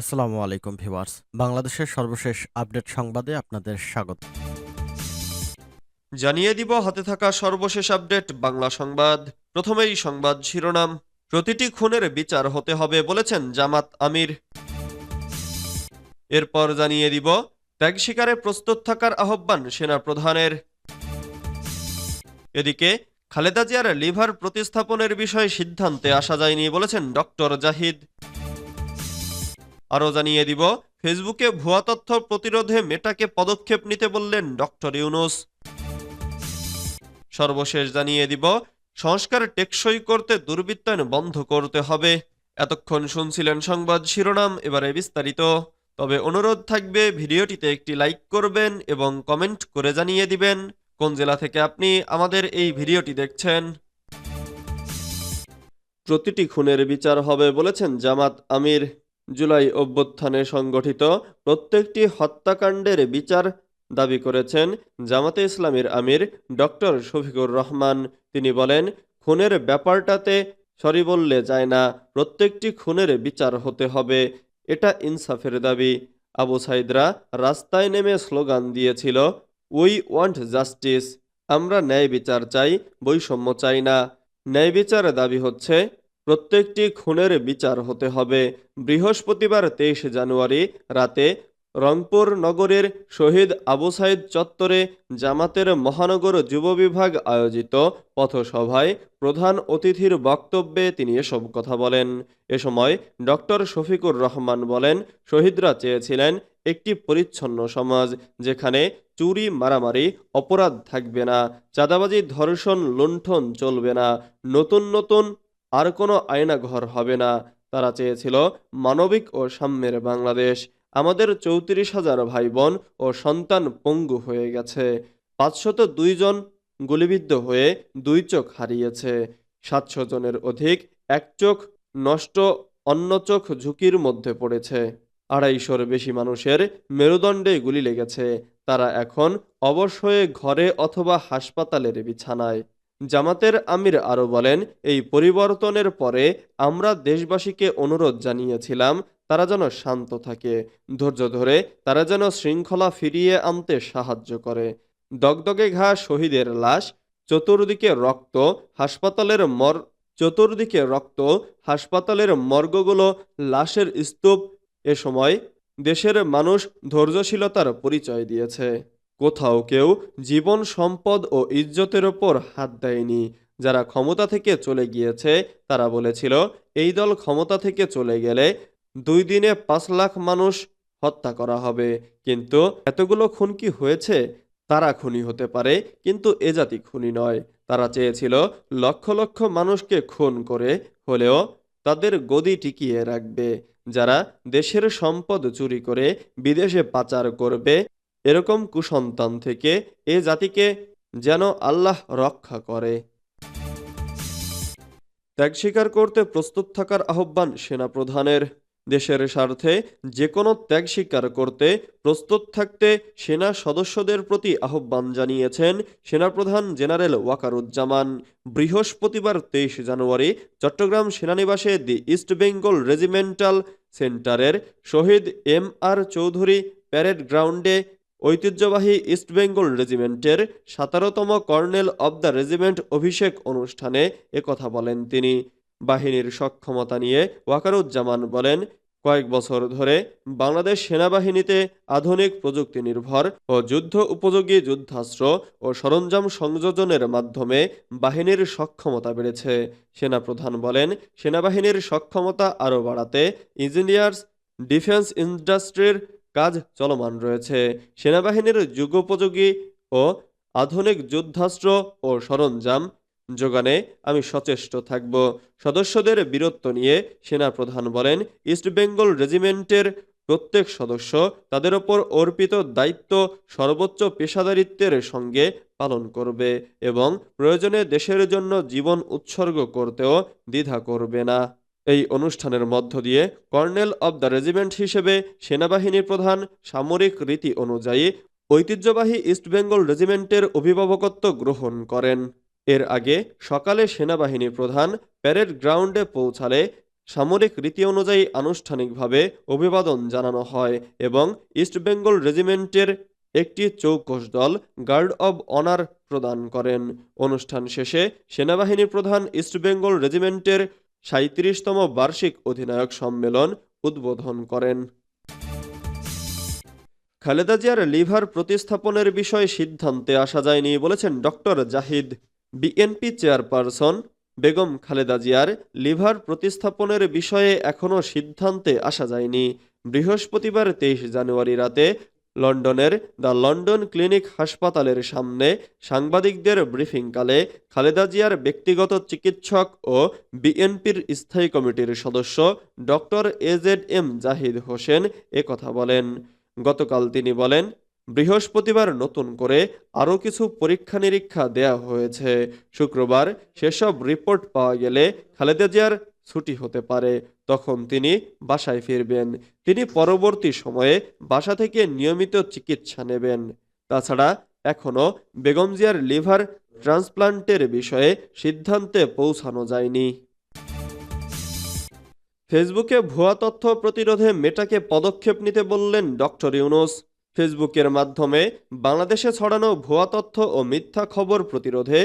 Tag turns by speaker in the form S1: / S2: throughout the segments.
S1: আসসালামু আলাইকুম ভিউয়ার্স। বাংলাদেশের সর্বশেষ আপডেট সংবাদে আপনাদের স্বাগত।
S2: জানিয়ে দিব, হাতে থাকা সর্বশেষ আপডেট, বাংলা সংবাদ। প্রথমেই সংবাদ শিরোনাম, প্রতিটি খুনের বিচার হতে হবে বলেছেন জামাত আমির। এরপর জানিয়ে দিব, ত্যাগ শিকারে প্রস্তুত থাকার আহ্বান সেনা প্রধানের এদিকে, খালেদা জিয়ার লিভার প্রতিস্থাপনের বিষয়ে সিদ্ধান্তে আসা যায়নি বলেছেন ডক্টর জাহিদ। আরও জানিয়ে দিব, ফেসবুকে ভুয়া তথ্য প্রতিরোধে মেটাকে পদক্ষেপ নিতে বললেন ডক্টর ইউনুস। সর্বশেষ জানিয়ে দিব, সংস্কার টেকসই করতে দুর্বৃত্তায়ন বন্ধ করতে হবে। এতক্ষণ শুনছিলেন সংবাদ শিরোনাম, এবারে বিস্তারিত। তবে অনুরোধ থাকবে, ভিডিওটিতে একটি লাইক করবেন এবং কমেন্ট করে জানিয়ে দিবেন, কোন জেলা থেকে আপনি আমাদের এই ভিডিওটি দেখছেন। প্রতিটি খুনের বিচার হবে বলেছেন জামাত আমির। জুলাই অভ্যুত্থানে সংগঠিত প্রত্যেকটি হত্যাকাণ্ডের বিচার দাবি করেছেন জামাতে ইসলামীর আমির ডক্টর শফিকুর রহমান। তিনি বলেন, খুনের ব্যাপারটাতে সরি বললে যায় না, প্রত্যেকটি খুনের বিচার হতে হবে, এটা ইনসাফের দাবি। আবু সাইদরা রাস্তায় নেমে স্লোগান দিয়েছিল, উই ওয়ান্ট জাস্টিস, আমরা ন্যায় বিচার চাই, বৈষম্য চাই না। ন্যায় বিচার দাবি হচ্ছে প্রত্যেকটি খুনের বিচার হতে হবে। বৃহস্পতিবার তেইশে জানুয়ারি রাতে রংপুর নগরের শহীদ আবু সাইদ চত্বরে জামাতের মহানগর যুব বিভাগ আয়োজিত পথসভায় প্রধান অতিথির বক্তব্যে তিনি এসব কথা বলেন। এ সময় ডক্টর শফিকুর রহমান বলেন, শহীদরা চেয়েছিলেন একটি পরিচ্ছন্ন সমাজ যেখানে চুরি, মারামারি, অপরাধ থাকবে না, চাঁদাবাজি, ধর্ষণ, লুণ্ঠন চলবে না, নতুন নতুন আর কোনো আয়নাঘর হবে না। তারা চেয়েছিল মানবিক ও সাম্যের বাংলাদেশ। আমাদের চৌত্রিশ হাজার ভাই বোন ও সন্তান পঙ্গু হয়ে গেছে। পাঁচশত দুইজন গুলিবিদ্ধ হয়ে দুই চোখ হারিয়েছে। সাতশো জনের অধিক এক চোখ নষ্ট, অন্য চোখ ঝুঁকির মধ্যে পড়েছে। আড়াইশোর বেশি মানুষের মেরুদণ্ডে গুলি লেগেছে। তারা এখন অবশ্যই ঘরে অথবা হাসপাতালের বিছানায়। জামাতের আমির আরও বলেন, এই পরিবর্তনের পরে আমরা দেশবাসীকে অনুরোধ জানিয়েছিলাম, তারা যেন শান্ত থাকে। ধৈর্য ধরে তারা যেন শৃঙ্খলা ফিরিয়ে আনতে সাহায্য করে। দগদগে ঘা শহীদের লাশ, চতুর্দিকে রক্ত, হাসপাতালের মর, চতুর্দিকে রক্ত, হাসপাতালের মর্গগুলো, লাশের স্তূপ, এ সময় দেশের মানুষ ধৈর্যশীলতার পরিচয় দিয়েছে। কোথাও কেউ জীবন, সম্পদ ও ইজ্জতের ওপর হাত দেয়নি। যারা ক্ষমতা থেকে চলে গিয়েছে, তারা বলেছিল, এই দল ক্ষমতা থেকে চলে গেলে দুই দিনে পাঁচ লাখ মানুষ হত্যা করা হবে। কিন্তু এতগুলো খুন কি হয়েছে, তারা খুনি হতে পারে, কিন্তু এ জাতি খুনি নয়। তারা চেয়েছিল লক্ষ লক্ষ মানুষকে খুন করে হলেও তাদের গদি টিকিয়ে রাখবে। যারা দেশের সম্পদ চুরি করে বিদেশে পাচার করবে এরকম কুসন্তান থেকে এ জাতিকে যেন আল্লাহ রক্ষা করে। ত্যাগ স্বীকার করতে প্রস্তুত থাকার আহ্বান সেনাপ্রধানের। দেশের স্বার্থে যে কোনো ত্যাগ স্বীকার করতে প্রস্তুত থাকতে সেনা সদস্যদের প্রতি আহ্বান জানিয়েছেন সেনাপ্রধান জেনারেল ওয়াকারুজ্জামান। বৃহস্পতিবার তেইশ জানুয়ারি চট্টগ্রাম সেনানিবাসে দি ইস্ট বেঙ্গল রেজিমেন্টাল সেন্টারের Shaheed M R Chowdhury parade গ্রাউন্ডে ঐতিহ্যবাহী ইস্টবেঙ্গল রেজিমেন্টের সতেরোতম কর্নেল অব দ্য রেজিমেন্ট অভিষেক অনুষ্ঠানে একথা বলেন তিনি। বাহিনীর সক্ষমতা নিয়ে ওয়াকারুজ্জামান বলেন, কয়েক বছর ধরে বাংলাদেশ সেনাবাহিনীতে আধুনিক প্রযুক্তি নির্ভর ও যুদ্ধ উপযোগী যুদ্ধাস্ত্র ও সরঞ্জাম সংযোজনের মাধ্যমে বাহিনীর সক্ষমতা বেড়েছে। সেনাপ্রধান বলেন, সেনাবাহিনীর সক্ষমতা আরও বাড়াতে ইঞ্জিনিয়ার্স, ডিফেন্স ইন্ডাস্ট্রির কাজ চলমান রয়েছে। সেনাবাহিনীর যুগোপযোগী ও আধুনিক যুদ্ধাস্ত্র ও সরঞ্জাম যোগানে আমি সচেষ্ট থাকব। সদস্যদের বীরত্ব নিয়ে সেনা প্রধান বলেন ইস্টবেঙ্গল রেজিমেন্টের প্রত্যেক সদস্য তাদের ওপর অর্পিত দায়িত্ব সর্বোচ্চ পেশাদারিত্বের সঙ্গে পালন করবে এবং প্রয়োজনে দেশের জন্য জীবন উৎসর্গ করতেও দ্বিধা করবে না। এই অনুষ্ঠানের মধ্য দিয়ে কর্নেল অব দ্য রেজিমেন্ট হিসেবে সেনাবাহিনীর প্রধান সামরিক রীতি অনুযায়ী ঐতিহ্যবাহী ইস্টবেঙ্গল রেজিমেন্টের অভিভাবকত্ব গ্রহণ করেন। এর আগে সকালে সেনাবাহিনী প্রধান প্যারেড গ্রাউন্ডে পৌঁছালে সামরিক রীতি অনুযায়ী আনুষ্ঠানিকভাবে অভিবাদন জানানো হয় এবং ইস্টবেঙ্গল রেজিমেন্টের একটি চৌকস দল গার্ড অব অনার প্রদান করেন। অনুষ্ঠান শেষে সেনাবাহিনী প্রধান ইস্টবেঙ্গল রেজিমেন্টের সাঁত্রিশতম বার্ষিক অধিনায়ক সম্মেলন উদ্বোধন করেন। খালেদা জিয়ার লিভার প্রতিস্থাপনের বিষয়ে সিদ্ধান্তে আসা যায়নি বলেছেন doctor Zahid. BNP chairperson Begum Khaleda জিয়ার লিভার প্রতিস্থাপনের বিষয়ে এখনও সিদ্ধান্তে আসা যায়নি। বৃহস্পতিবার তেইশ জানুয়ারি রাতে লন্ডনের দ্য লন্ডন ক্লিনিক হাসপাতালের সামনে সাংবাদিকদের ব্রিফিংকালে খালেদা জিয়ার ব্যক্তিগত চিকিৎসক ও বিএনপির স্থায়ী কমিটির সদস্য doctor A Z M Zahid Hossain একথা বলেন। গতকাল তিনি বলেন, বৃহস্পতিবার নতুন করে আরও কিছু পরীক্ষা নিরীক্ষা দেয়া হয়েছে। শুক্রবার সেসব রিপোর্ট পাওয়া গেলে খালেদা জিয়ার ছুটি হতে পারে। তখন তিনি বাসায় ফিরবেন। তিনি পরবর্তী সময়ে বাসা থেকে নিয়মিত চিকিৎসা নেবেন। তাছাড়া এখনও বেগম জিয়ার লিভার ট্রান্সপ্লান্টের বিষয়ে সিদ্ধান্তে পৌঁছানো যায়নি। ফেসবুকে ভুয়া তথ্য প্রতিরোধে মেটাকে পদক্ষেপ নিতে বললেন ডক্টর ইউনুস। ফেসবুকের মাধ্যমে বাংলাদেশে ছড়ানো ভুয়া তথ্য ও মিথ্যা খবর প্রতিরোধে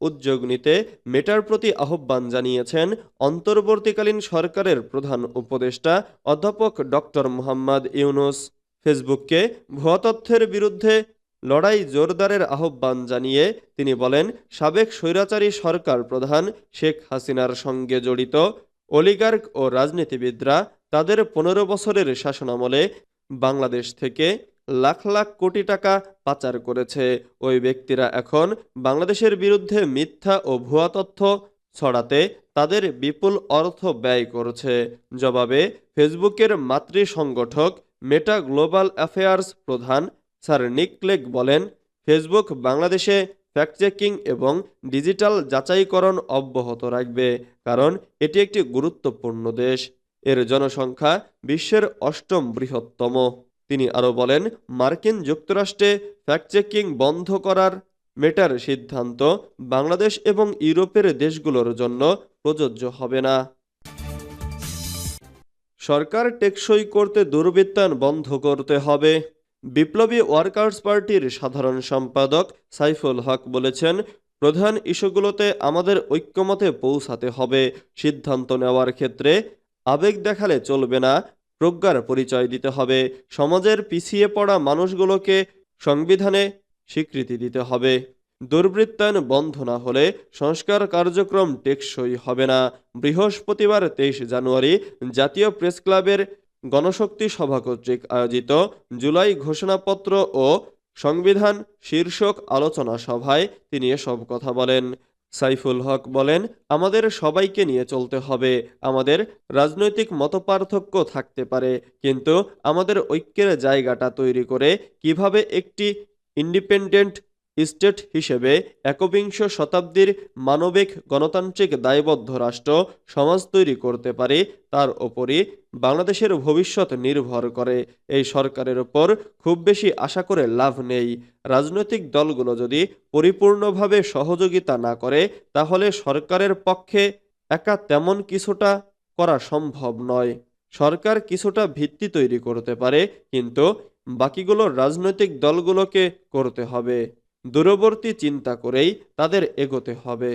S2: উদ্যোগ নিতে মেটার প্রতি আহ্বান জানিয়েছেন অন্তর্বর্তীকালীন সরকারের প্রধান উপদেষ্টা অধ্যাপক ডক্টর মোহাম্মদ ইউনুস। ফেসবুককে ভুয়া তথ্যের বিরুদ্ধে লড়াই জোরদারের আহ্বান জানিয়ে তিনি বলেন, সাবেক স্বৈরাচারী সরকার প্রধান শেখ হাসিনার সঙ্গে জড়িত অলিগার্ক ও রাজনীতিবিদরা তাদের পনেরো বছরের শাসনামলে বাংলাদেশ থেকে লাখ লাখ কোটি টাকা পাচার করেছে। ওই ব্যক্তিরা এখন বাংলাদেশের বিরুদ্ধে মিথ্যা ও ভুয়া তথ্য ছড়াতে তাদের বিপুল অর্থ ব্যয় করছে। জবাবে ফেসবুকের মাতৃ সংগঠক মেটা গ্লোবাল অ্যাফেয়ার্স প্রধান স্যার নিকলেক বলেন, ফেসবুক বাংলাদেশে ফ্যাক্ট চেকিং এবং ডিজিটাল যাচাইকরণ অব্যাহত রাখবে কারণ এটি একটি গুরুত্বপূর্ণ দেশ। এর জনসংখ্যা বিশ্বের অষ্টম বৃহত্তম। তিনি আরও বলেন, মার্কিন যুক্তরাষ্ট্রে ফ্যাক্ট চেকিং বন্ধ করার মেটার সিদ্ধান্ত বাংলাদেশ এবং ইউরোপের দেশগুলোর জন্য প্রযোজ্য হবে না। সরকার টেকসই করতে দুর্বৃত্তায়ন বন্ধ করতে হবে। বিপ্লবী ওয়ার্কার্স পার্টির সাধারণ সম্পাদক সাইফুল হক বলেছেন, প্রধান ইস্যুগুলোতে আমাদের ঐক্যমতে পৌঁছাতে হবে। সিদ্ধান্ত নেওয়ার ক্ষেত্রে আবেগ দেখালে চলবে না প্রজ্ঞার পরিচয় দিতে হবে। সমাজের পিছিয়ে পড়া মানুষগুলোকে সংবিধানে স্বীকৃতি দিতে হবে। দুর্বৃত্তায়ন বন্ধ না হলে সংস্কার কার্যক্রম টেকসই হবে না। বৃহস্পতিবার তেইশ জানুয়ারি জাতীয় প্রেস ক্লাবের গণশক্তি সভা কর্তৃক আয়োজিত জুলাই ঘোষণাপত্র ও সংবিধান শীর্ষক আলোচনা সভায় তিনি এসব কথা বলেন। সাইফুল হক বলেন, আমাদের সবাইকে নিয়ে চলতে হবে। আমাদের রাজনৈতিক মতপার্থক্য থাকতে পারে, কিন্তু আমাদের ঐক্যের জায়গাটা তৈরি করে কীভাবে একটি ইন্ডিপেন্ডেন্ট স্টেট হিসেবে একবিংশ শতাব্দীর মানবিক গণতান্ত্রিক দায়বদ্ধ রাষ্ট্র সমাজ তৈরি করতে পারে, তার ওপরই বাংলাদেশের ভবিষ্যৎ নির্ভর করে। এই সরকারের ওপর খুব বেশি আশা করে লাভ নেই। রাজনৈতিক দলগুলো যদি পরিপূর্ণভাবে সহযোগিতা না করে, তাহলে সরকারের পক্ষে একা তেমন কিছুটা করা সম্ভব নয়। সরকার কিছুটা ভিত্তি তৈরি করতে পারে, কিন্তু বাকিগুলো রাজনৈতিক দলগুলোকে করতে হবে। দূরবর্তী চিন্তা করেই তাদের এগোতে হবে।